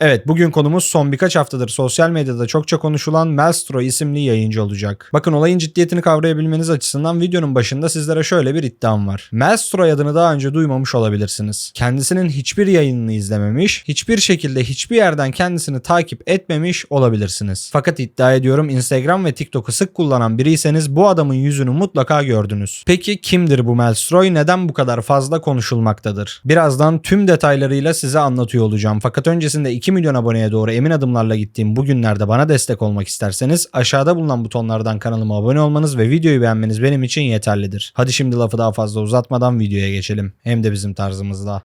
Evet bugün konumuz son birkaç haftadır sosyal medyada çokça konuşulan Maestro isimli yayıncı olacak. Bakın olayın ciddiyetini kavrayabilmeniz açısından videonun başında sizlere şöyle bir iddiam var. Maestro adını daha önce duymamış olabilirsiniz. Kendisinin hiçbir yayınını izlememiş, hiçbir şekilde hiçbir yerden kendisini takip etmemiş olabilirsiniz. Fakat iddia ediyorum Instagram ve TikTok'u sık kullanan biriyseniz bu adamın yüzünü mutlaka gördünüz. Peki kimdir bu Maestroy? Neden bu kadar fazla konuşulmaktadır? Birazdan tüm detaylarıyla size anlatıyor olacağım. Fakat öncesinde 2 milyon aboneye doğru emin adımlarla gittiğim bu günlerde bana destek olmak isterseniz aşağıda bulunan butonlardan kanalıma abone olmanız ve videoyu beğenmeniz benim için yeterlidir. Hadi şimdi lafı daha fazla uzatmadan videoya geçelim. Hem de bizim tarzımızda.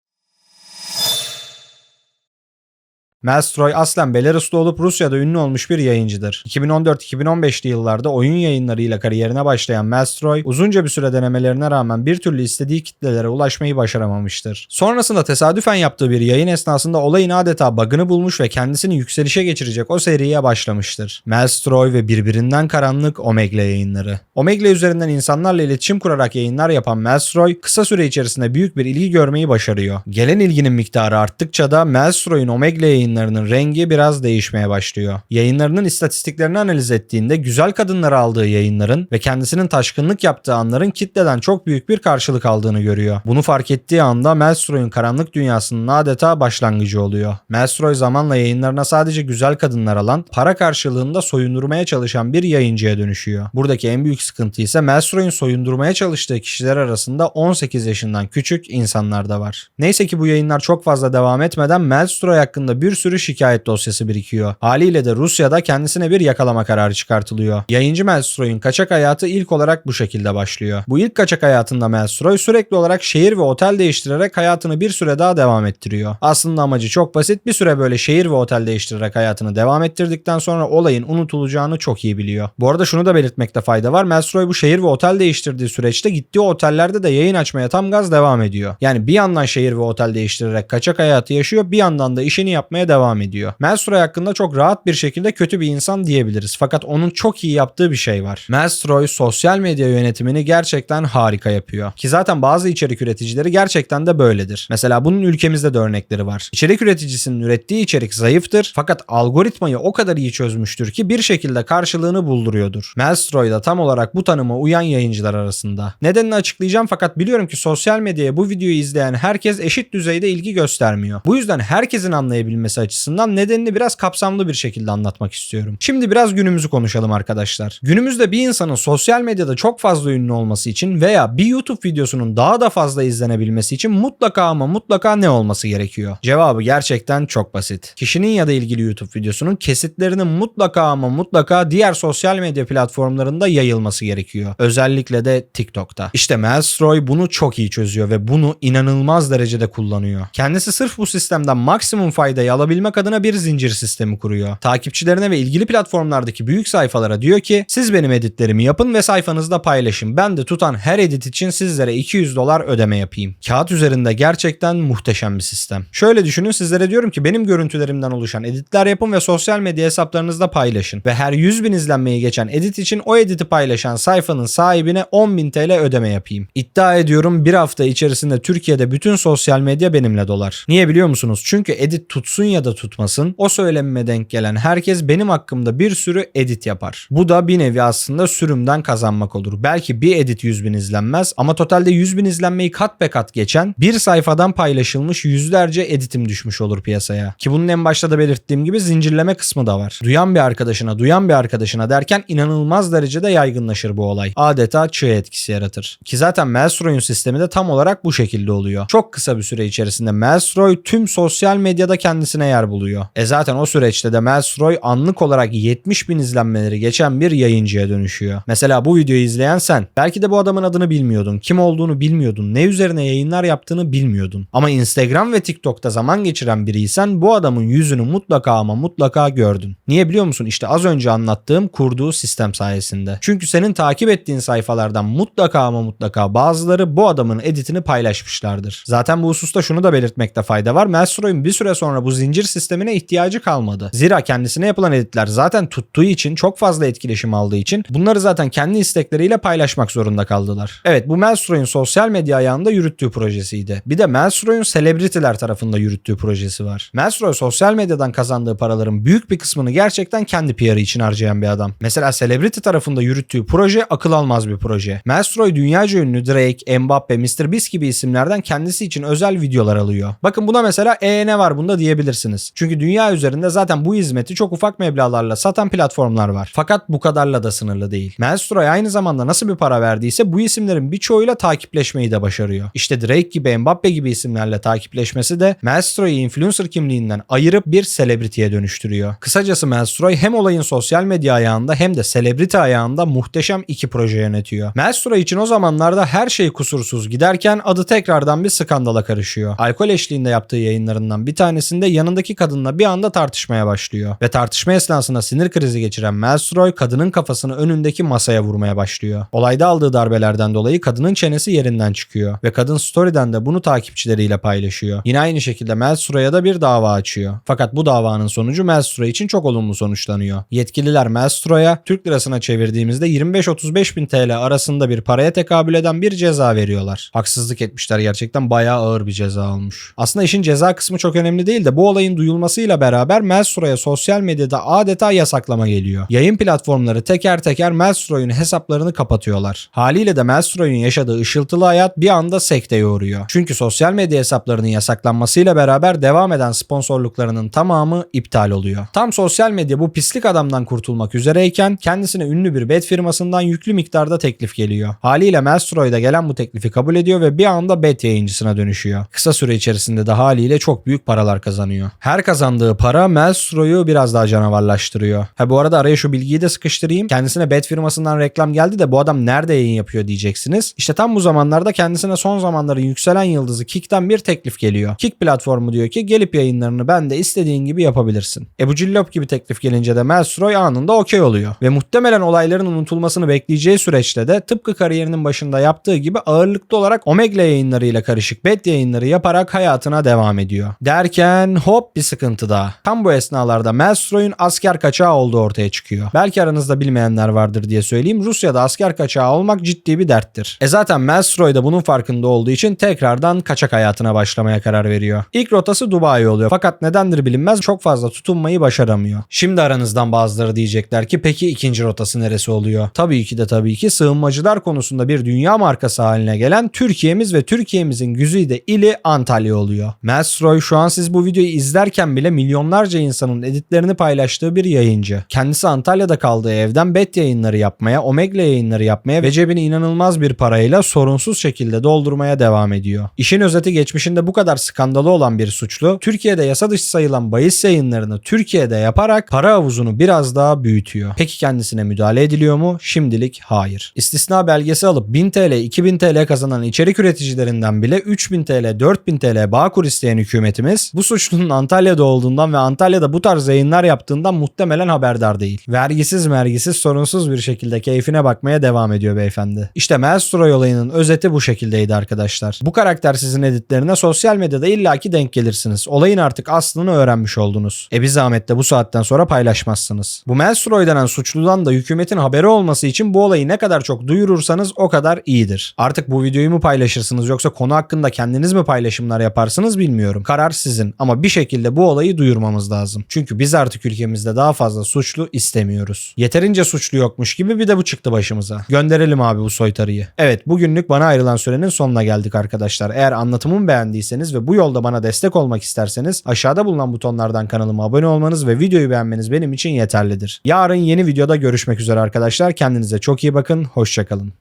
Mastroy aslen Belaruslu olup Rusya'da ünlü olmuş bir yayıncıdır. 2014-2015'li yıllarda oyun yayınlarıyla kariyerine başlayan Mastroy uzunca bir süre denemelerine rağmen bir türlü istediği kitlelere ulaşmayı başaramamıştır. Sonrasında tesadüfen yaptığı bir yayın esnasında olayın adeta bug'ını bulmuş ve kendisini yükselişe geçirecek o seriye başlamıştır. Mastroy ve birbirinden karanlık Omegle yayınları. Omegle üzerinden insanlarla iletişim kurarak yayınlar yapan Mastroy kısa süre içerisinde büyük bir ilgi görmeyi başarıyor. Gelen ilginin miktarı arttıkça da Mastroy'un Omegle yayınlarının rengi biraz değişmeye başlıyor. Yayınlarının istatistiklerini analiz ettiğinde güzel kadınları aldığı yayınların ve kendisinin taşkınlık yaptığı anların kitleden çok büyük bir karşılık aldığını görüyor. Bunu fark ettiği anda Melstroy'un karanlık dünyasının adeta başlangıcı oluyor. Melstroy zamanla yayınlarına sadece güzel kadınlar alan, para karşılığında soyundurmaya çalışan bir yayıncıya dönüşüyor. Buradaki en büyük sıkıntı ise Melstroy'un soyundurmaya çalıştığı kişiler arasında 18 yaşından küçük insanlar da var. Neyse ki bu yayınlar çok fazla devam etmeden Melstroy hakkında bir sürü şikayet dosyası birikiyor. Haliyle de Rusya'da kendisine bir yakalama kararı çıkartılıyor. Yayıncı Melstroy'un kaçak hayatı ilk olarak bu şekilde başlıyor. Bu ilk kaçak hayatında Melstroy sürekli olarak şehir ve otel değiştirerek hayatını bir süre daha devam ettiriyor. Aslında amacı çok basit. Bir süre böyle şehir ve otel değiştirerek hayatını devam ettirdikten sonra olayın unutulacağını çok iyi biliyor. Bu arada şunu da belirtmekte fayda var. Melstroy bu şehir ve otel değiştirdiği süreçte gittiği otellerde de yayın açmaya tam gaz devam ediyor. Yani bir yandan şehir ve otel değiştirerek kaçak hayatı yaşıyor, bir yandan da işini yapmaya devam ediyor. Melstroy hakkında çok rahat bir şekilde kötü bir insan diyebiliriz. Fakat onun çok iyi yaptığı bir şey var. Melstroy sosyal medya yönetimini gerçekten harika yapıyor. Ki zaten bazı içerik üreticileri gerçekten de böyledir. Mesela bunun ülkemizde de örnekleri var. İçerik üreticisinin ürettiği içerik zayıftır fakat algoritmayı o kadar iyi çözmüştür ki bir şekilde karşılığını bulduruyordur. Melstroy da tam olarak bu tanıma uyan yayıncılar arasında. Nedenini açıklayacağım fakat biliyorum ki sosyal medyaya bu videoyu izleyen herkes eşit düzeyde ilgi göstermiyor. Bu yüzden herkesin anlayabilmesi açısından nedenini biraz kapsamlı bir şekilde anlatmak istiyorum. Şimdi biraz günümüzü konuşalım arkadaşlar. Günümüzde bir insanın sosyal medyada çok fazla ünlü olması için veya bir YouTube videosunun daha da fazla izlenebilmesi için mutlaka ama mutlaka ne olması gerekiyor? Cevabı gerçekten çok basit. Kişinin ya da ilgili YouTube videosunun kesitlerinin mutlaka ama mutlaka diğer sosyal medya platformlarında yayılması gerekiyor. Özellikle de TikTok'ta. İşte Melstroy bunu çok iyi çözüyor ve bunu inanılmaz derecede kullanıyor. Kendisi sırf bu sistemden maksimum faydayı alabilmek adına bir zincir sistemi kuruyor. Takipçilerine ve ilgili platformlardaki büyük sayfalara diyor ki siz benim editlerimi yapın ve sayfanızda paylaşın. Ben de tutan her edit için sizlere 200 dolar ödeme yapayım. Kağıt üzerinde gerçekten muhteşem bir sistem. Şöyle düşünün sizlere diyorum ki benim görüntülerimden oluşan editler yapın ve sosyal medya hesaplarınızda paylaşın. Ve her 100 bin izlenmeyi geçen edit için o editi paylaşan sayfanın sahibine 10.000 TL ödeme yapayım. İddia ediyorum bir hafta içerisinde Türkiye'de bütün sosyal medya benimle dolar. Niye biliyor musunuz? Çünkü edit tutsun ya da tutmasın o söylenime denk gelen herkes benim hakkımda bir sürü edit yapar. Bu da bir nevi aslında sürümden kazanmak olur. Belki bir edit 100 bin izlenmez ama totalde 100 bin izlenmeyi kat be kat geçen bir sayfadan paylaşılmış yüzlerce editim düşmüş olur piyasaya. Ki bunun en başta da belirttiğim gibi zincirleme kısmı da var. Duyan bir arkadaşına, duyan bir arkadaşına derken inanılmaz derecede yaygınlaşır bu olay. Adeta çığ etkisi yaratır. Ki zaten Melstroy'un sistemi de tam olarak bu şekilde oluyor. Çok kısa bir süre içerisinde Melstroy tüm sosyal medyada kendisine yer buluyor. E zaten o süreçte de Melstroy anlık olarak 70 bin izlenmeleri geçen bir yayıncıya dönüşüyor. Mesela bu videoyu izleyen sen. Belki de bu adamın adını bilmiyordun. Kim olduğunu bilmiyordun. Ne üzerine yayınlar yaptığını bilmiyordun. Ama Instagram ve TikTok'ta zaman geçiren biriysen bu adamın yüzünü mutlaka ama mutlaka gördün. Niye biliyor musun? İşte az önce anlattığım kurduğu sistem sayesinde. Çünkü senin takip ettiğin sayfalardan mutlaka ama mutlaka bazıları bu adamın editini paylaşmışlardır. Zaten bu hususta şunu da belirtmekte fayda var. Melstroy'un bir süre sonra bu zincir zincir sistemine ihtiyacı kalmadı. Zira kendisine yapılan editler zaten tuttuğu için çok fazla etkileşim aldığı için bunları zaten kendi istekleriyle paylaşmak zorunda kaldılar. Evet bu Melstroy'un sosyal medya ayağında yürüttüğü projesiydi. Bir de Melstroy'un celebrity'ler tarafında yürüttüğü projesi var. Melstroy sosyal medyadan kazandığı paraların büyük bir kısmını gerçekten kendi PR'ı için harcayan bir adam. Mesela celebrity tarafında yürüttüğü proje akıl almaz bir proje. Melstroy dünyaca ünlü Drake, Mbappe, Mr. Beast gibi isimlerden kendisi için özel videolar alıyor. Bakın buna mesela e ne var bunda diyebilirsiniz. Çünkü dünya üzerinde zaten bu hizmeti çok ufak meblağlarla satan platformlar var. Fakat bu kadarla da sınırlı değil. Melstroy aynı zamanda nasıl bir para verdiyse bu isimlerin birçoğuyla takipleşmeyi de başarıyor. İşte Drake gibi Mbappe gibi isimlerle takipleşmesi de Melstroy'u influencer kimliğinden ayırıp bir celebrity'ye dönüştürüyor. Kısacası Melstroy hem olayın sosyal medya ayağında hem de celebrity ayağında muhteşem iki proje yönetiyor. Melstroy için o zamanlarda her şey kusursuz giderken adı tekrardan bir skandala karışıyor. Alkol eşliğinde yaptığı yayınlarından bir tanesinde yanındaki kadınla bir anda tartışmaya başlıyor. Ve tartışma esnasında sinir krizi geçiren Melstroy kadının kafasını önündeki masaya vurmaya başlıyor. Olayda aldığı darbelerden dolayı kadının çenesi yerinden çıkıyor. Ve kadın story'den de bunu takipçileriyle paylaşıyor. Yine aynı şekilde Melstroy'a da bir dava açıyor. Fakat bu davanın sonucu Melstroy için çok olumlu sonuçlanıyor. Yetkililer Melstroy'a Türk lirasına çevirdiğimizde 25-35 bin TL arasında bir paraya tekabül eden bir ceza veriyorlar. Haksızlık etmişler gerçekten bayağı ağır bir ceza olmuş. Aslında işin ceza kısmı çok önemli değil de bu olayın duyulmasıyla beraber Melstroy'a sosyal medyada adeta yasaklama geliyor. Yayın platformları teker teker Melstroy'un hesaplarını kapatıyorlar. Haliyle de Melstroy'un yaşadığı ışıltılı hayat bir anda sekteye uğruyor. Çünkü sosyal medya hesaplarının yasaklanmasıyla beraber devam eden sponsorluklarının tamamı iptal oluyor. Tam sosyal medya bu pislik adamdan kurtulmak üzereyken kendisine ünlü bir bet firmasından yüklü miktarda teklif geliyor. Haliyle Melstroy da gelen bu teklifi kabul ediyor ve bir anda bet yayıncısına dönüşüyor. Kısa süre içerisinde de haliyle çok büyük paralar kazanıyor. Her kazandığı para Melstroy'u biraz daha canavarlaştırıyor. Ha bu arada araya şu bilgiyi de sıkıştırayım. Kendisine bet firmasından reklam geldi de bu adam nerede yayın yapıyor diyeceksiniz. İşte tam bu zamanlarda kendisine son zamanların yükselen yıldızı Kick'ten bir teklif geliyor. Kick platformu diyor ki gelip yayınlarını ben de istediğin gibi yapabilirsin. Ebu Cillop gibi teklif gelince de Melstroy anında okey oluyor. Ve muhtemelen olayların unutulmasını bekleyeceği süreçte de tıpkı kariyerinin başında yaptığı gibi ağırlıklı olarak Omegle yayınlarıyla karışık bet yayınları yaparak hayatına devam ediyor. Derken hop bir sıkıntı daha. Tam bu esnalarda Melstroy'un asker kaçağı olduğu ortaya çıkıyor. Belki aranızda bilmeyenler vardır diye söyleyeyim. Rusya'da asker kaçağı olmak ciddi bir derttir. E zaten Melstroy da bunun farkında olduğu için tekrardan kaçak hayatına başlamaya karar veriyor. İlk rotası Dubai oluyor. Fakat nedendir bilinmez çok fazla tutunmayı başaramıyor. Şimdi aranızdan bazıları diyecekler ki peki ikinci rotası neresi oluyor? Tabii ki de tabii ki sığınmacılar konusunda bir dünya markası haline gelen Türkiye'miz ve Türkiye'mizin güzide ili Antalya oluyor. Melstroy şu an siz bu videoyu izlerken bile milyonlarca insanın editlerini paylaştığı bir yayıncı. Kendisi Antalya'da kaldığı evden bet yayınları yapmaya, Omegle yayınları yapmaya ve cebini inanılmaz bir parayla sorunsuz şekilde doldurmaya devam ediyor. İşin özeti geçmişinde bu kadar skandalı olan bir suçlu, Türkiye'de yasa dışı sayılan bahis yayınlarını Türkiye'de yaparak para havuzunu biraz daha büyütüyor. Peki kendisine müdahale ediliyor mu? Şimdilik hayır. İstisna belgesi alıp 1000 TL, 2000 TL kazanan içerik üreticilerinden bile 3000 TL, 4000 TL bağkur isteyen hükümetimiz bu suçlunun Antalya'da olduğundan ve Antalya'da bu tarz yayınlar yaptığından muhtemelen haberdar değil. Vergisiz mergisiz sorunsuz bir şekilde keyfine bakmaya devam ediyor beyefendi. İşte Melstroy olayının özeti bu şekildeydi arkadaşlar. Bu karakter sizin editlerine sosyal medyada illaki denk gelirsiniz. Olayın artık aslını öğrenmiş oldunuz. E bir zahmet de bu saatten sonra paylaşmazsınız. Bu Melstroy denen suçludan da hükümetin haberi olması için bu olayı ne kadar çok duyurursanız o kadar iyidir. Artık bu videoyu mu paylaşırsınız yoksa konu hakkında kendiniz mi paylaşımlar yaparsınız bilmiyorum. Karar sizin ama bir şekilde bu olayı duyurmamız lazım. Çünkü biz artık ülkemizde daha fazla suçlu istemiyoruz. Yeterince suçlu yokmuş gibi bir de bu çıktı başımıza. Gönderelim abi bu soytarıyı. Evet bugünlük bana ayrılan sürenin sonuna geldik arkadaşlar. Eğer anlatımımı beğendiyseniz ve bu yolda bana destek olmak isterseniz aşağıda bulunan butonlardan kanalıma abone olmanız ve videoyu beğenmeniz benim için yeterlidir. Yarın yeni videoda görüşmek üzere arkadaşlar. Kendinize çok iyi bakın. Hoşçakalın.